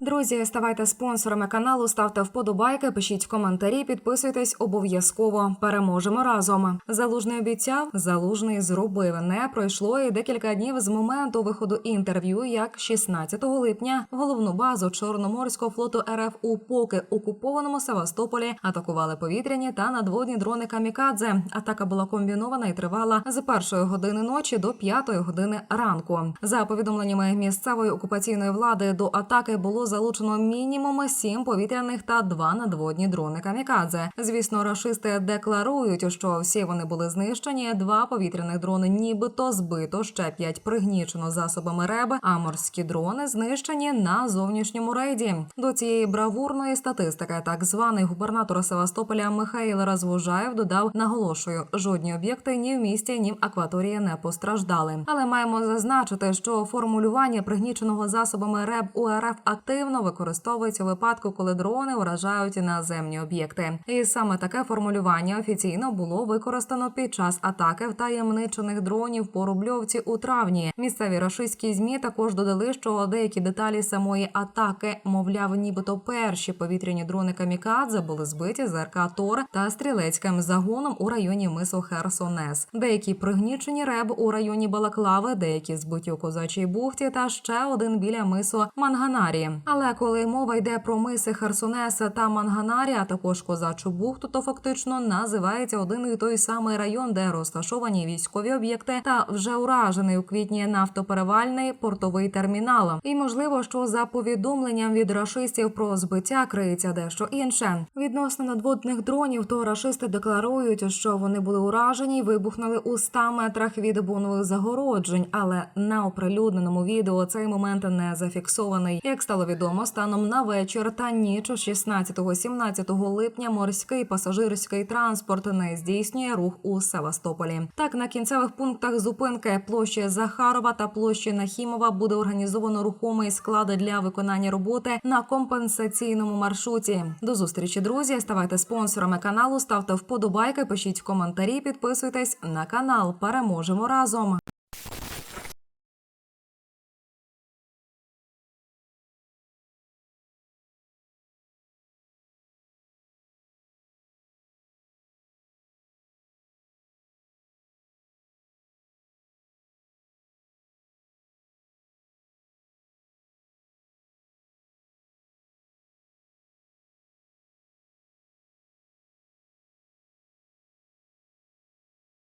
Друзі, ставайте спонсорами каналу, ставте вподобайки, пишіть коментарі, підписуйтесь обов'язково. Переможемо разом. Залужний обіцяв, залужний зробив. Не пройшло і декілька днів з моменту виходу інтерв'ю, як 16 липня головну базу Чорноморського флоту РФ у поки окупованому Севастополі атакували повітряні та надводні дрони Камікадзе. Атака була комбінована і тривала з першої години ночі до п'ятої години ранку. За повідомленнями місцевої окупаційної влади до атаки було залучено мінімум сім повітряних та два надводні дрони Камікадзе. Звісно, рашисти декларують, що всі вони були знищені. Два повітряних дрони, нібито збито, ще п'ять пригнічено засобами РЕБ, а морські дрони знищені на зовнішньому рейді. До цієї бравурної статистики так званий губернатор Севастополя Михаїл Розвожаєв додав, наголошую, жодні об'єкти ні в місті, ні в акваторії не постраждали. Але маємо зазначити, що формулювання пригніченого засобами РЕБ УРФ активно використовується у випадку, коли дрони вражають наземні об'єкти. І саме таке формулювання офіційно було використано під час атаки втаємничених дронів по Рубльовці у травні. Місцеві рашистські змі також додали, що деякі деталі самої атаки, мовляв, нібито перші повітряні дрони Камікадзе були збиті з РК Тор та стрілецьким загоном у районі мису Херсонес. Деякі пригнічені реб у районі Балаклави, деякі збиті у козачій бухті, та ще один біля мису Манганарі. Але коли мова йде про миси Херсонеса та Манганарі, а також козачу бухту, то фактично називається один і той самий район, де розташовані військові об'єкти, та вже уражений у квітні нафтоперевальний портовий термінал. І можливо, що за повідомленням від рашистів про збиття криється дещо інше. Відносно надводних дронів, то рашисти декларують, що вони були уражені, і вибухнули у 100 метрах від бунових загороджень, але на оприлюдненому відео цей момент не зафіксований. Як стало відомо, станом на вечір та ніч 16-17 липня морський пасажирський транспорт не здійснює рух у Севастополі. Так на кінцевих пунктах зупинки площі Захарова та площі Нахімова буде організовано рухомий склад для виконання роботи на компенсаційному маршруті. До зустрічі, друзі. Ставайте спонсорами каналу, ставте вподобайки, пишіть коментарі, підписуйтесь на канал. Переможемо разом.